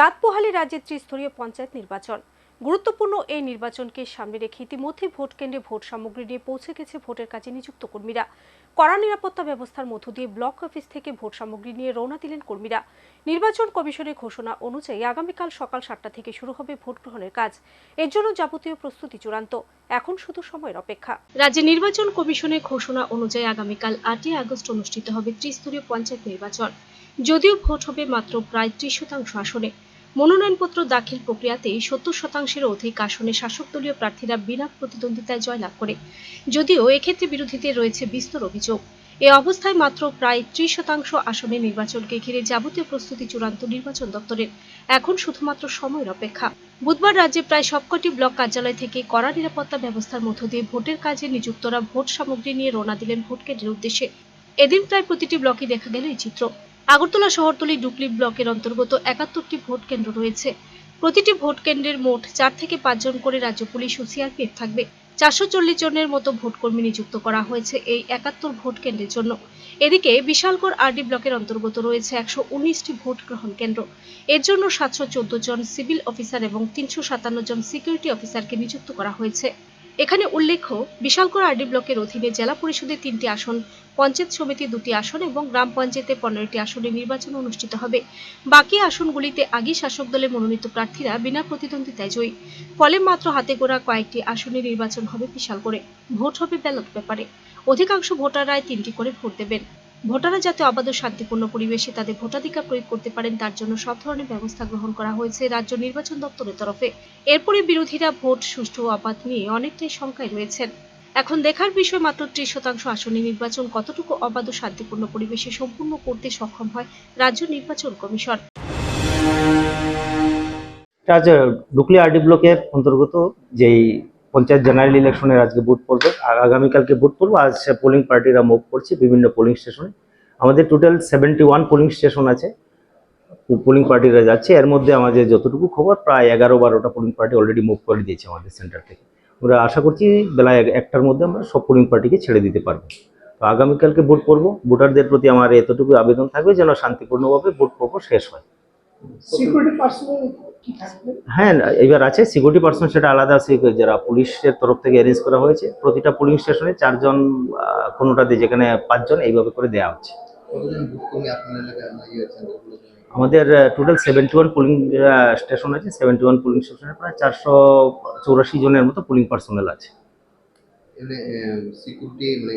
রাত পোহালে রাজ্যের ত্রিস্তরীয় পঞ্চায়েত নির্বাচন। গুরুত্বপূর্ণ এই নির্বাচনকে সামনে রেখে ইতিমধ্যে ভোট কেন্দ্রে ভোট সামগ্রী নিয়ে পৌঁছে গেছে ভোটের কাজে নিযুক্ত কর্মীরা। কড়া নিরাপত্তা ব্যবস্থার মধ্য দিয়ে ব্লক অফিস থেকে ভোট সামগ্রী নিয়ে রওনা দিলেন কর্মীরা। নির্বাচন কমিশনের ঘোষণা অনুযায়ী আগামীকাল সকাল সাতটা থেকে শুরু হবে ভোট গ্রহণের কাজ। এর জন্য যাবতীয় প্রস্তুতি চূড়ান্ত। এখন শুধু সময়ের অপেক্ষা। রাজ্য নির্বাচন কমিশনের ঘোষণা অনুযায়ী আগামীকাল আটই আগস্ট অনুষ্ঠিত হবে ত্রিস্তরীয় পঞ্চায়েত নির্বাচন। যদিও ভোট হবে মাত্র প্রায় ত্রিশ শতাংশ আসনে। মনোনয়নপত্র দাখিল প্রক্রিয়াতে সত্তর শতাংশের অধিক আসনে শাসক দলীয় প্রার্থীরা বিনা প্রতিদ্বন্দ্বিতায় জয়লাভ করে। যদিও এক্ষেত্রে বিরোধীদের রয়েছে বিস্তর অভিযোগ। এ অবস্থায় মাত্র প্রায় ত্রিশ শতাংশ আসনে নির্বাচনকে ঘিরে যাবতীয় প্রস্তুতি চূড়ান্ত নির্বাচন দপ্তরের। এখন শুধুমাত্র সময়ের অপেক্ষা। বুধবার রাজ্যে প্রায় সবকটি ব্লক কার্যালয় থেকে কড়া নিরাপত্তা ব্যবস্থার মধ্য দিয়ে ভোটের কাজে নিযুক্তরা ভোট সামগ্রী নিয়ে রওনা দিলেন ভোট কেন্দ্রের উদ্দেশ্যে। এদিন প্রায় প্রতিটি ব্লকে দেখা গেল এই চিত্র। আগরতলা শহরতলি ডুকলি ব্লকের অন্তর্গত একাত্তরটি ভোট কেন্দ্র রয়েছে। প্রতিটি ভোট কেন্দ্রের মোট চার থেকে পাঁচজন করে রাজ্য পুলিশ ও সিআরপিএফ থাকবে। চারশো চল্লিশ জনের মতো ভোটকর্মী নিযুক্ত করা হয়েছে এই একাত্তর ভোট কেন্দ্রের জন্য। এদিকে বিশালগড় আরডি ব্লকের অন্তর্গত রয়েছে একশো উনিশটি ভোট গ্রহণ কেন্দ্র। এর জন্য সাতশো চোদ্দ জন সিভিল অফিসার এবং তিনশো সাতান্ন জন সিকিউরিটি অফিসারকে নিযুক্ত করা হয়েছে। এখানে উল্লেখ্য বিশালগড় আরডি ব্লকের অধীনে জেলা পরিষদের তিনটি আসন, পঞ্চায়েত সমিতি দুটি আসন এবং গ্রাম পঞ্চায়েতে পনেরোটি আসনে নির্বাচন অনুষ্ঠিত হবে। বাকি আসনগুলিতে আগে শাসক দলের মনোনীত প্রার্থীরা বিনা প্রতিদ্বন্দ্বিতায় জয়ী। ফলে মাত্র হাতে গোড়া কয়েকটি আসনে নির্বাচন হবে বিশাল করে ভোট হবে ব্যালট পেপারে। অধিকাংশ ভোটাররাই তিনটি করে ভোট দেবেন। ভোটাররা যাতে অবাধ শান্তিপূর্ণ পরিবেশে তাদের ভোটাধিকার প্রয়োগ করতে পারেন, তার জন্য সব ধরনের ব্যবস্থা গ্রহণ করা হয়েছে রাজ্য নির্বাচন দপ্তরের তরফে। এরপরে বিরোধীরা ভোট, সুষ্ঠু অবাধ নিয়ে অনেকটাই শঙ্কায় রয়েছেন। এখন দেখার বিষয় মাত্র ত্রিশ শতাংশ আসনে নির্বাচন কতটুকু অবাধ শান্তিপূর্ণ পরিবেশে সম্পূর্ণ করতে সক্ষম হয় রাজ্য নির্বাচন কমিশন। আজ ডুকলি আরডি ব্লকের অন্তর্গত যেই পঞ্চায়েত জেনারেল ইলেকশনের আজকে ভোট পড়বে। আর আগামীকালকে ভোট পড়ব। আজ পোলিং পার্টিরা মুভ করছে বিভিন্ন পোলিং স্টেশনে আমাদের total seventy one polling station আছে পোলিং পার্টিরা যাচ্ছে। এর মধ্যে আমাদের যতটুকু খবর, প্রায় এগারো বারোটা পোলিং পার্টি অলরেডি মুভ করে দিয়েছে আমাদের সেন্টার থেকে। আমরা আশা করছি বেলা একটার মধ্যে আমরা সব পোলিং পার্টিকে ছেড়ে দিতে পারব। তো আগামীকালকে ভোট পড়ব। ভোটারদের প্রতি আমার এতটুকু আবেদন থাকবে যেন শান্তিপূর্ণভাবে ভোট পর্ব শেষ হয়। সিকিউরিটি হ্যাঁ এবার আছে সিকিউরিটি পার্সন সেটা আলাদা সে- যারা পুলিশের তরফ থেকে অ্যারেঞ্জ করা হয়েছে প্রতিটা পুলিশ স্টেশনে চারজন আহ, কোনোটাতে যেখানে পাঁচজন এইভাবে করে দেওয়া হচ্ছে। আমাদের total seventy one polling station আছে সেভেন্টি ওয়ান পুলিং স্টেশনে প্রায় চারশো চৌরাশি জনের মতো পুলিং পার্সোনাল আছে। সিকিউরিটি মানে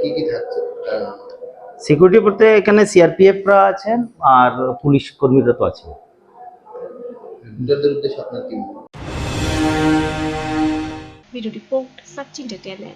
কি কি থাকছে? সিকিউরিটি বলতে এখানে সিআরপিএফরা আছেন আর পুলিশ কর্মীরা তো আছে ভোটারদের উদ্দেশ্যে আপনার কি ভিডিও রিপোর্ট সাচিন টেটেনে